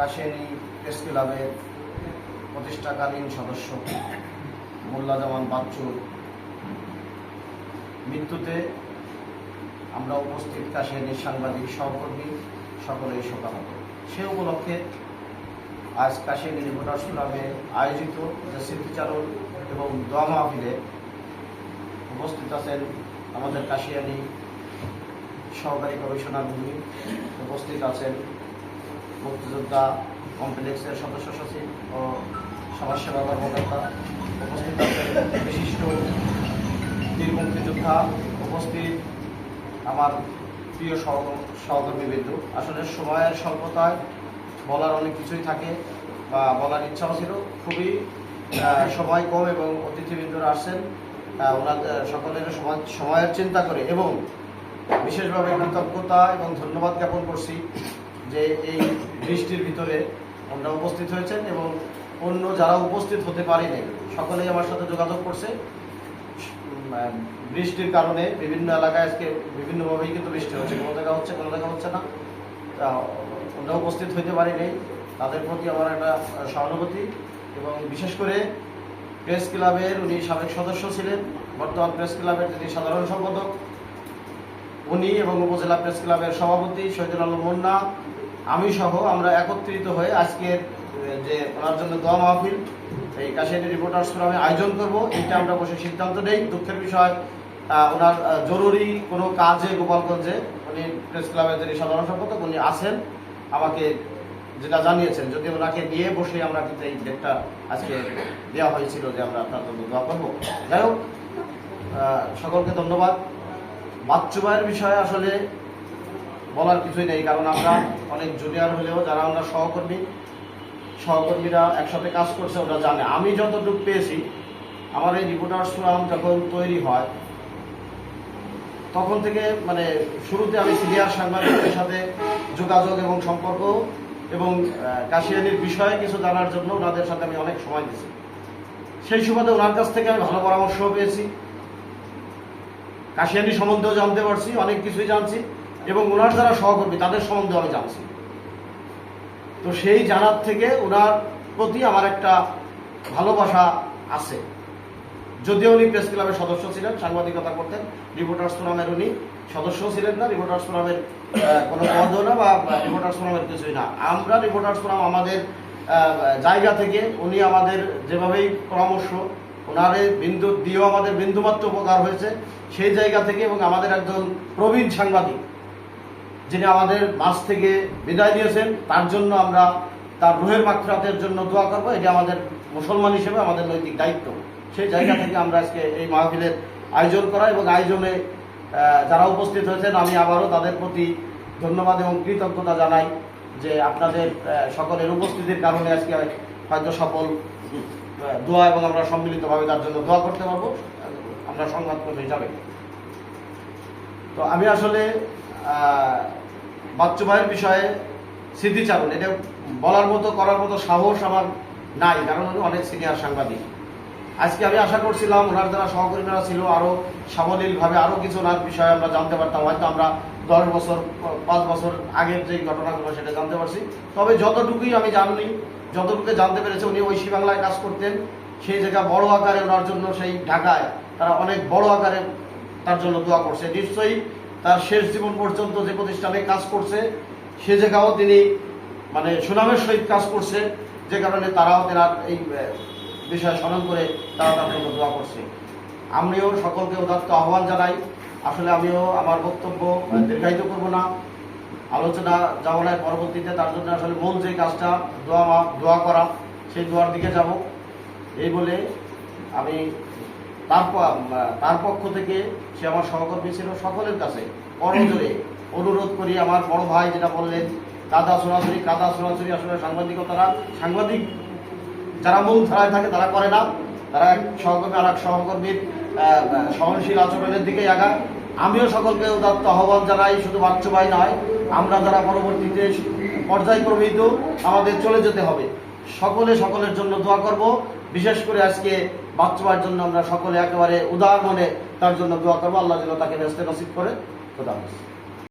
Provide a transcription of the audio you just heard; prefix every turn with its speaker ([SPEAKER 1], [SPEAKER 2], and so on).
[SPEAKER 1] Kashiani press ক্লাবের প্রতিষ্ঠাকালীন সদস্য মোল্লা জামান বাচ্চুর মৃত্যুতে আমরা উপস্থিত কাশিয়ানির সাংবাদিক সহকর্মী সকলেই শোকাহত সে উপলক্ষে আজ কাশিয়ানি রিপোর্টার্স ক্লাবে আয়োজিত যে স্মৃতিচারণ এবং দোয়া মাহফিলে উপস্থিত আছেন আমাদের কাশিয়ানি সহকারী ভূমি উপস্থিত আছেন মুক্তিযোদ্ধা কমপ্লেক্সের সদস্য সচিব ও সমাজসেবা কর্মকর্তা উপস্থিত আছেন। বিশিষ্ট বীর মুক্তিযোদ্ধা উপস্থিত আমার প্রিয় সহ- সহকর্মীবৃন্দ। আসলে সময়ের স্বল্পতায় বলার অনেক কিছুই থাকে বা বলার ইচ্ছাও ছিল। খুবই সময় কম এবং অতিথিবৃন্দরা আসছেন। ওনাদের, সকলের সময়, সময়ের চিন্তা করে এবং বিশেষভাবে কৃতজ্ঞতা এবং ধন্যবাদ জ্ঞাপন করছি। যে এই বৃষ্টির ভিতরে ওনারা উপস্থিত হয়েছেন এবং অন্য যারা উপস্থিত হতে পারেনি, সকলেই আমার সাথে যোগাযোগ করছে। বৃষ্টির কারণে বিভিন্ন এলাকায় আজকে বিভিন্নভাবেই কিন্তু বৃষ্টি হচ্ছে। কোনো জায়গা হচ্ছে, কোনো জায়গা হচ্ছে না। ওনারা উপস্থিত হইতে পারেনি। তাদের প্রতি আমার একটা সহানুভূতি এবং বিশেষ করে প্রেস ক্লাবের উনি সাবেক সদস্য ছিলেন, বর্তমান প্রেস ক্লাবের যিনি সাধারণ সম্পাদক উনি এবং উপজেলা প্রেস ক্লাবের সভাপতি শহীদুল আলম মুন্না, আমি সহ আমরা একত্রিত হয়ে আজকের যে ওনার জন্য দোয়া মাহফিল, এই কাশিয়ানি রিপোর্টার্স ফোরামে আয়োজন করব। এটা আমরা বসে সিদ্ধান্ত নেই। দুঃখের বিষয় ওনার জরুরি কোনো কাজে গোপালগঞ্জে উনি প্রেস ক্লাবের যিনি সাধারণ সম্পাদক, উনি আছেন। আমাকে যেটা জানিয়েছেন, যদি ওনাকে নিয়ে বসে আমরা কিন্তু এই ডেটটা আজকে দেওয়া হয়েছিল যে আমরা আপনার জন্য দোয়া করব। যাই হোক সকলকে ধন্যবাদ। বাচ্চু ভাইয়ের বিষয়ে আসলে বলার কিছুই নেই, কারণ আমরা অনেক জুনিয়র হলেও যারা আমরা সহকর্মী, সহকর্মীরা একসাথে কাজ করছে, ওরা জানে। আমি যতটুকু পেয়েছি, আমার এই রিপোর্টার্স ফোরাম যখন তৈরি হয়, তখন থেকে মানে শুরুতে আমি সিনিয়র সাংবাদিকদের সাথে যোগাযোগ এবং সম্পর্ক এবং কাশিয়ানির বিষয়ে কিছু জানার জন্য ওনাদের সাথে আমি অনেক সময় দিয়েছি। সেই সুবাদে ওনার কাছ থেকে আমি ভালো পরামর্শও পেয়েছি। কাশিয়ানি সম্বন্ধেও জানতে পারছি, অনেক কিছুই জানছি এবং ওনার যারা সহকর্মী, তাদের সম্বন্ধে আমি জানছি। তো সেই জানার থেকে ওনার প্রতি আমার একটা ভালোবাসা আছে। যদিও উনি প্রেস ক্লাবের সদস্য ছিলেন, সাংবাদিকতা করতেন, রিপোর্টার্স ফোরামের উনি সদস্য ছিলেন না, রিপোর্টার্স ফোরামের কোনো পদও না বা রিপোর্টার্স ফোরামের কিছুই না। আমরা রিপোর্টার্স ফোরাম আমাদের জায়গা থেকে উনি আমাদের যেভাবেই পরামর্শ ওনারে বিন্দু, দিয়েও আমাদের বিন্দুমাত্র উপকার হয়েছে। সেই জায়গা থেকে এবং আমাদের একজন প্রবীণ সাংবাদিক, যিনি আমাদের মাস থেকে বিদায় নিয়েছেন, তার জন্য আমরা তার রুহের মাকফিরাতের জন্য দোয়া করব। এটি আমাদের মুসলমান হিসেবে আমাদের নৈতিক দায়িত্ব। সেই জায়গা থেকে আমরা আজকে এই মাহফিলের আয়োজন করা এবং আয়োজনে যারা উপস্থিত হয়েছেন, আমি আবারও তাদের প্রতি ধন্যবাদ এবং কৃতজ্ঞতা জানাই যে আপনাদের সকলের উপস্থিতির কারণে আজকে হয়তো সফল দোয়া এবং আমরা সম্মিলিতভাবে তার জন্য দোয়া করতে পারব। আমরা সংবাদকর্মী হিসাবে তো আমি আসলে বাচ্চু ভাইয়ের বিষয়ে স্মৃতিচারণ এটা বলার মতো, করার মতো সাহস আমার নাই, কারণ উনি অনেক সিনিয়র সাংবাদিক। আজকে আমি আশা করছিলাম, ওনার যারা সহকর্মীরা ছিল আরও সাবলীলভাবে আরও কিছু ওনার বিষয়ে আমরা জানতে পারতাম। হয়তো আমরা দশ বছর, পাঁচ বছর আগের যে ঘটনাগুলো সেটা জানতে পারছি। তবে যতটুকুই আমি জানি যতটুকু জানতে পেরেছি, উনি ঐশী বাংলায় কাজ করতেন। সেই জায়গা বড় আকারে ওনার জন্য সেই ঢাকায় তারা অনেক বড় আকারে তার জন্য দোয়া করছে। নিশ্চয়ই তার শেষ জীবন পর্যন্ত যে প্রতিষ্ঠানে কাজ করছে, সে জায়গাও তিনি মানে সুনামের সহিত কাজ করছে। যে কারণে তারাও তেনার এই বিষয়ে স্মরণ করে তারা তার জন্য দোয়া করছে। আমিও সকলকে উদাত্ত আহ্বান জানাই। আসলে আমিও আমার বক্তব্য আহ, দীর্ঘায়িত করব না। আলোচনা যাওয়া যাওয়ার পরবর্তীতে তার জন্য আসলে মূল যে কাজটা দোয়া দোয়া করা সেই দোয়ার দিকে যাব। এই বলে আমি তার তার পক্ষ থেকে সে আমার সহকর্মী ছিল সকলের কাছে করজোরে অনুরোধ করি আমার বড় ভাই যেটা বললেন কাদা সরাসরি কাদা সরাসরি আসলে সাংবাদিকতারা সাংবাদিক যারা মূল ধারায় থাকে তারা করে না। তারা এক সহকর্মী আর এক সহকর্মীর সহনশীল আচরণের দিকে আগা আমিও সকলকে উদাত্ত আহ্বান জানাই, শুধু বাচ্চবাই নয়, আমরা যারা পরবর্তীতে পর্যায়ক্রমিত আমাদের চলে যেতে হবে। সকলে সকলের জন্য দোয়া করব। বিশেষ করে আজকে বাচ্চাবার জন্য আমরা সকলে একেবারে উদার মনে তার জন্য দোয়া করব। আল্লাহ যেন তাকে ব্যস্ত নসিব করে। খোদা হাফেজ।